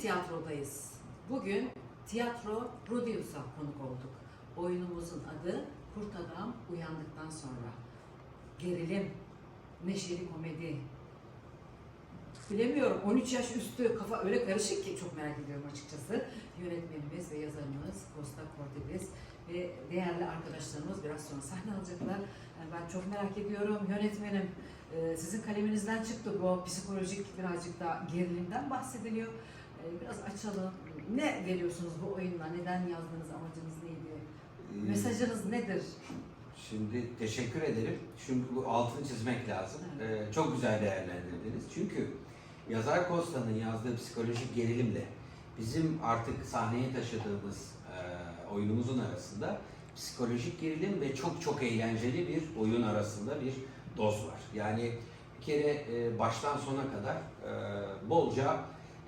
tiyatrodayız. Bugün Tiyatro Rudius'a konuk olduk. Oyunumuzun adı Kurt Adam Uyandıktan Sonra. Gerilim, neşeli komedi. Bilemiyorum 13 yaş üstü kafa öyle karışık ki çok merak ediyorum açıkçası. Yönetmenimiz ve yazarımız Costa Cortez ve değerli arkadaşlarımız biraz sonra sahne alacaklar. Yani ben çok merak ediyorum. Yönetmenim e, sizin kaleminizden çıktı bu psikolojik birazcık da gerilimden bahsediliyor. E, Biraz açalım. Ne veriyorsunuz bu oyunla? Neden yazdınız? Amacınız neydi? Ee, Mesajınız nedir? Şimdi teşekkür ederim. Çünkü bu altını çizmek lazım. Ee, çok güzel değerlendirdiniz. Çünkü yazar Costa'nın yazdığı psikolojik gerilimle bizim artık sahneye taşıdığımız e, oyunumuzun arasında psikolojik gerilim ve çok çok eğlenceli bir oyun arasında bir doz var. Yani bir kere e, baştan sona kadar e, bolca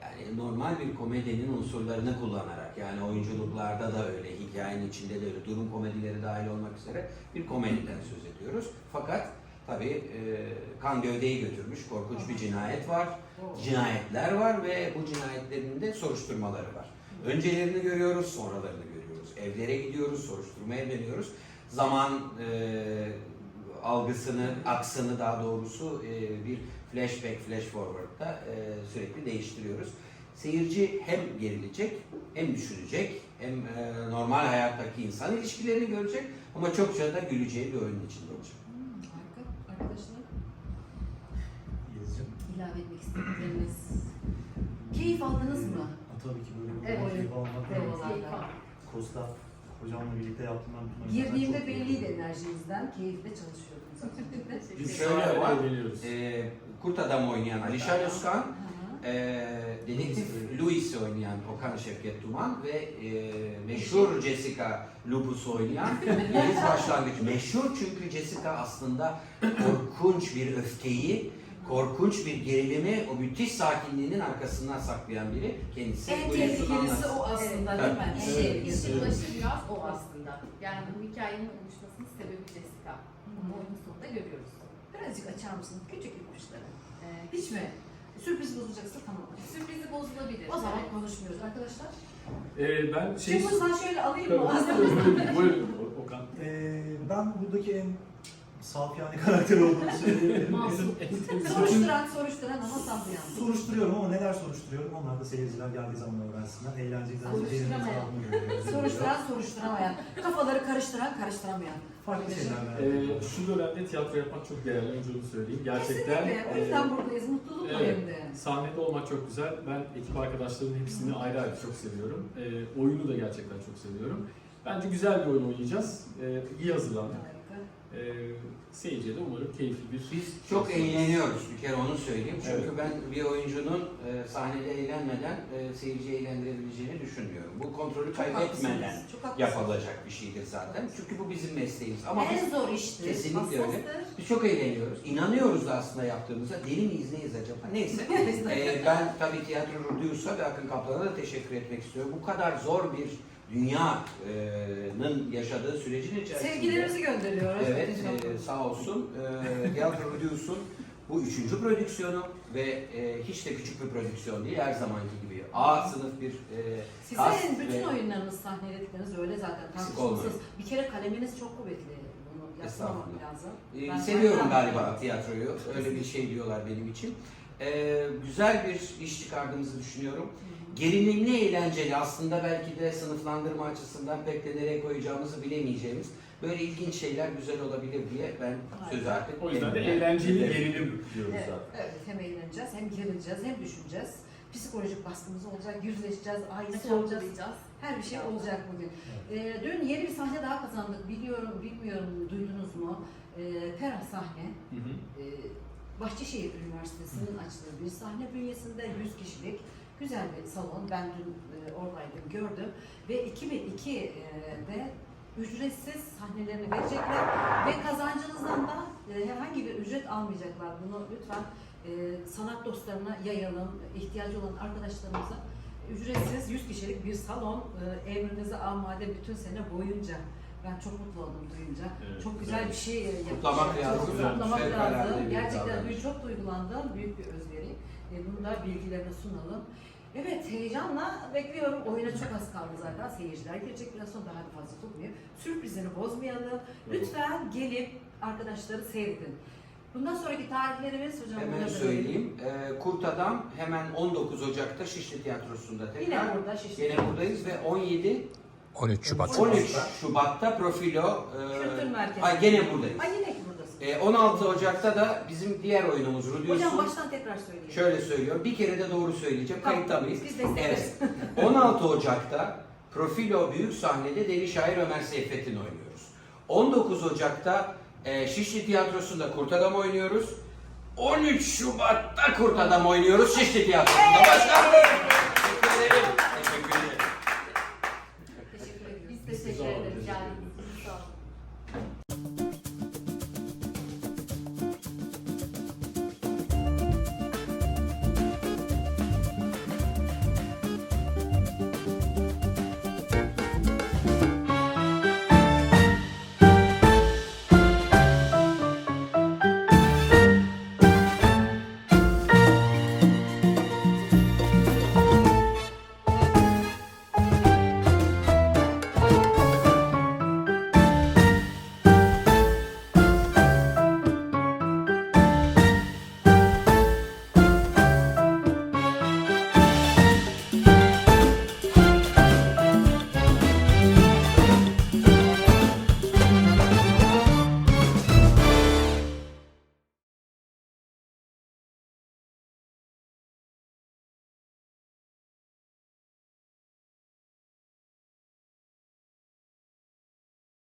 yani normal bir komedinin unsurlarını kullanarak yani oyunculuklarda da öyle, hikayenin içinde de öyle, durum komedileri dahil olmak üzere bir komediden söz ediyoruz. Fakat tabii e, kan gövdeyi götürmüş korkunç bir cinayet var, cinayetler var ve bu cinayetlerin de soruşturmaları var. Öncelerini görüyoruz, sonralarını görüyoruz. Evlere gidiyoruz, soruşturmaya dönüyoruz. Zaman e, algısını, aksını daha doğrusu e, bir flashback, flash forward'da e, sürekli değiştiriyoruz. Seyirci hem gerilecek, hem düşünecek, hem e, normal hayattaki insan ilişkilerini görecek ama çokça da güleceği bir oyunun içinde olacak. Hmm, harika. Arkadaşlar ilave etmek istedikleriniz. Keyif aldınız mı? Ha, tabii ki böyle bir Evet, keyif almak Evet, lazım. vallahi. Costa hocamla birlikte yaptığım ben Girdiğimde çok belliydi enerjinizden. Keyifle çalışıyordunuz zaten. Biz Şöyle şöyle var. E, Kurt Adam oynayan Alişan Özkan, e, dedektif Louis'i oynayan Okan Şevket Duman ve e, meşhur Jessica Lupus'u oynayan Yeliz Başlangıç. Meşhur çünkü Jessica aslında korkunç bir öfkeyi, korkunç bir gerilimi, o müthiş sakinliğinin arkasından saklayan biri. Kendisi En tehlikelisi o aslında Evet. değil mi? Evet. Başı biraz o aslında. Yani bu hikayenin oluşmasının sebebi Jessica. Bunu oyunun sonunda görüyoruz. Birazcık açar mısın? Küçük ipuçları. Ee, hiç mi? Sürpriz bozacaksa tamam. Sürprizi bozulabilir. O zaman Evet. konuşmuyoruz arkadaşlar. Ee, ben şey... Şımızdan şöyle alayım mı? buyurun Okan. Ee, ben buradaki en saf yani karakter olduğumu söyleyebilirim. Masum. soruşturan soruşturan ama sallayan. soruşturuyorum ama neler soruşturuyorum onlar da seyirciler geldiği zaman öğrensinler. Eğlenceyi de Soruşturamayan. Soruşturan soruşturamayan. Kafaları karıştıran karıştıramayan. Farklı şeyler merak Ee, ediyorum. şu dönemde tiyatro yapmak çok değerli, önce onu söyleyeyim. Gerçekten Kesinlikle. O e, yüzden buradayız. Mutluluk var evet. hem de. sahnede olmak çok güzel. Ben ekip arkadaşlarımın hepsini ayrı ayrı çok seviyorum. Ee, oyunu da gerçekten çok seviyorum. Bence güzel bir oyun oynayacağız. Ee, iyi hazırlandık. Ee, seyirciye de umarım keyifli bir... Biz çok eğleniyoruz bir kere onu söyleyeyim. Çünkü Evet. ben bir oyuncunun e, sahnede eğlenmeden e, seyirciyi eğlendirebileceğini düşünmüyorum. Bu kontrolü kaybetmeden yapılacak bir şeydir zaten. Çünkü bu bizim mesleğimiz. Ama en biz, zor iştir. Kesinlikle öyle. biz çok eğleniyoruz. İnanıyoruz da aslında yaptığımıza. Deli miyiz neyiz acaba? Neyse. E, ben tabii Tiyatro Rudius'a ve Akın Kaplan'a da teşekkür etmek istiyorum. Bu kadar zor bir dünyanın yaşadığı sürecin içerisinde. Sevgilerimizi gönderiyoruz. Evet, e, sağ olsun. E, Tiyatro Rudius'un bu üçüncü prodüksiyonu ve e, hiç de küçük bir prodüksiyon değil. Her zamanki gibi A sınıf bir e, kas Sizin bütün ve- oyunlarınız, sahneledikleriniz öyle zaten Eksik tartışmasız. Bir kere kaleminiz çok kuvvetli. Bunu yaslamamak Estağfurullah. lazım. e, Ben seviyorum zaten- galiba tiyatroyu. Öyle bir şey diyorlar benim için. E, güzel bir iş çıkardığımızı düşünüyorum. Gerilimli, eğlenceli aslında belki de sınıflandırma açısından pek de nereye koyacağımızı bilemeyeceğimiz böyle ilginç şeyler güzel olabilir diye ben sözü artık O yüzden de eğlenceli gerilim diyoruz Evet, zaten. evet, hem eğleneceğiz, hem gerileceğiz, hem düşüneceğiz. Psikolojik baskımız olacak, yüzleşeceğiz, ailesi olacağız. Sorgulayacağız. Her bir şey olacak bugün. Ee, dün yeni bir sahne daha kazandık. Biliyorum, bilmiyorum duydunuz mu? Ee, Ferah sahne. Hı hı. Ee, Bahçeşehir Üniversitesi'nin açtığı bir sahne bünyesinde 100 kişilik güzel bir salon. Ben dün e, oradaydım, gördüm. Ve 2002'de ücretsiz sahnelerini verecekler ve kazancınızdan da e, herhangi bir ücret almayacaklar. Bunu lütfen e, sanat dostlarına yayalım, ihtiyacı olan arkadaşlarımıza ücretsiz 100 kişilik bir salon e, emrinize amade bütün sene boyunca. Ben çok mutlu oldum duyunca. Evet, çok güzel bir şey yapmışlar. Kutlamak lazım. Güzel, kutlamak lazım. Gerçekten çok duygulandım. Büyük bir özveri. E, bunu da bilgilerine sunalım. Evet heyecanla bekliyorum. Oyuna çok az kaldı zaten. Seyirciler girecek biraz sonra daha da fazla tutmayayım. Sürprizini bozmayalım. Lütfen gelip arkadaşları seyredin. Bundan sonraki tarihlerimiz hocam Hemen burada söyleyeyim. Ee, Kurt Adam hemen 19 Ocak'ta Şişli Tiyatrosu'nda tekrar. Yine burada şişti. Gene buradayız ve 17 13 Şubat. 13 Şubat'ta Profilo e, Kültür Merkezi. Ay gene buradayız. Ay yine 16 Ocak'ta da bizim diğer oyunumuz Hocam Rudius'un. baştan tekrar söyleyin. Şöyle söylüyorum. Bir kere de doğru söyleyeceğim. Tamam, Kayıtta mıyız? Biz. Evet. 16 Ocak'ta Profilo Büyük Sahnede Deli Şair Ömer Seyfettin oynuyoruz. 19 Ocak'ta e, Şişli Tiyatrosu'nda Kurt Adam oynuyoruz. 13 Şubat'ta Kurt Adam oynuyoruz Şişli Tiyatrosu'nda. Başka